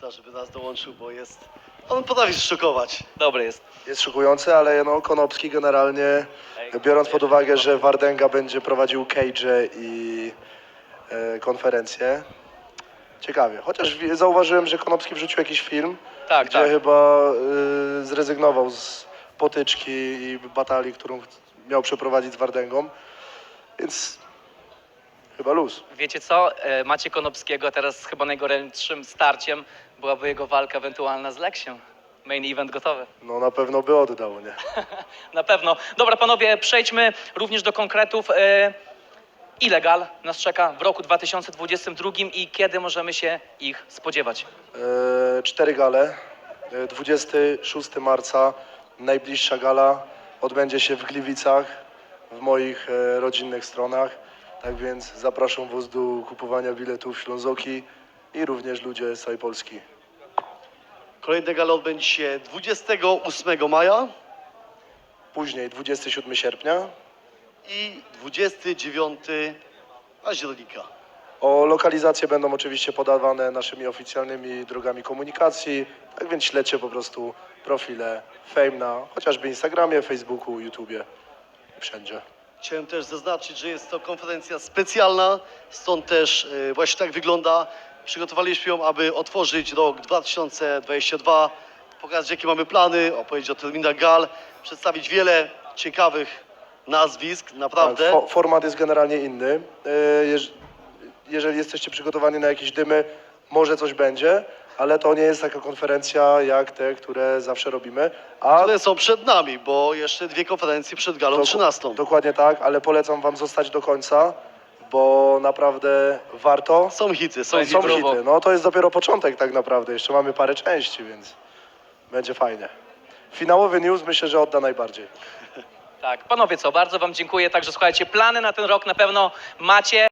Buta, żeby nas dołączył, bo jest... On potrafi zszokować. Dobry jest. Jest szokujący, ale no, Konopski generalnie, biorąc pod uwagę, że Wardenga będzie prowadził cage i e, konferencję, ciekawie. Chociaż zauważyłem, że Konopski wrzucił jakiś film, Tak, gdzie tak. chyba y, zrezygnował z potyczki i batalii, którą ch- miał przeprowadzić z Wardęgą, więc chyba luz. Wiecie co? E, Macie Konopskiego teraz chyba najgorętszym starciem byłaby jego walka ewentualna z Leksiem. Main event gotowy. No na pewno by oddał, nie? Na pewno. Dobra, panowie, przejdźmy również do konkretów. E, Ile gal nas czeka w roku 2022 i kiedy możemy się ich spodziewać? E, Cztery gale. E, 26 marca najbliższa gala odbędzie się w Gliwicach, w moich e, rodzinnych stronach. Tak więc zapraszam Was do kupowania biletów Ślązoki i również ludzie z całej Polski. Kolejny gala odbędzie się 28 maja Później 27 sierpnia. i 29 października. O lokalizacje będą oczywiście podawane naszymi oficjalnymi drogami komunikacji. Tak więc śledźcie po prostu profile Fame na chociażby Instagramie, Facebooku, YouTubie i wszędzie. Chciałem też zaznaczyć, że jest to konferencja specjalna, stąd też e, właśnie tak wygląda. Przygotowaliśmy ją, aby otworzyć rok 2022, pokazać jakie mamy plany, opowiedzieć o terminach gal, przedstawić wiele ciekawych nazwisk, naprawdę. Tak, fo- format jest generalnie inny. E, jeż- jeżeli jesteście przygotowani na jakieś dymy, może coś będzie, ale to nie jest taka konferencja jak te, które zawsze robimy. A One są przed nami, bo jeszcze dwie konferencje przed galą Doku- 13. Dokładnie tak, ale polecam wam zostać do końca, bo naprawdę warto. Są hity, są Będzie Są hity. No to jest dopiero początek tak naprawdę. Jeszcze mamy parę części, więc będzie fajnie. Finałowy news myślę, że odda najbardziej. Tak, panowie co, bardzo wam dziękuję. Także słuchajcie, plany na ten rok na pewno macie.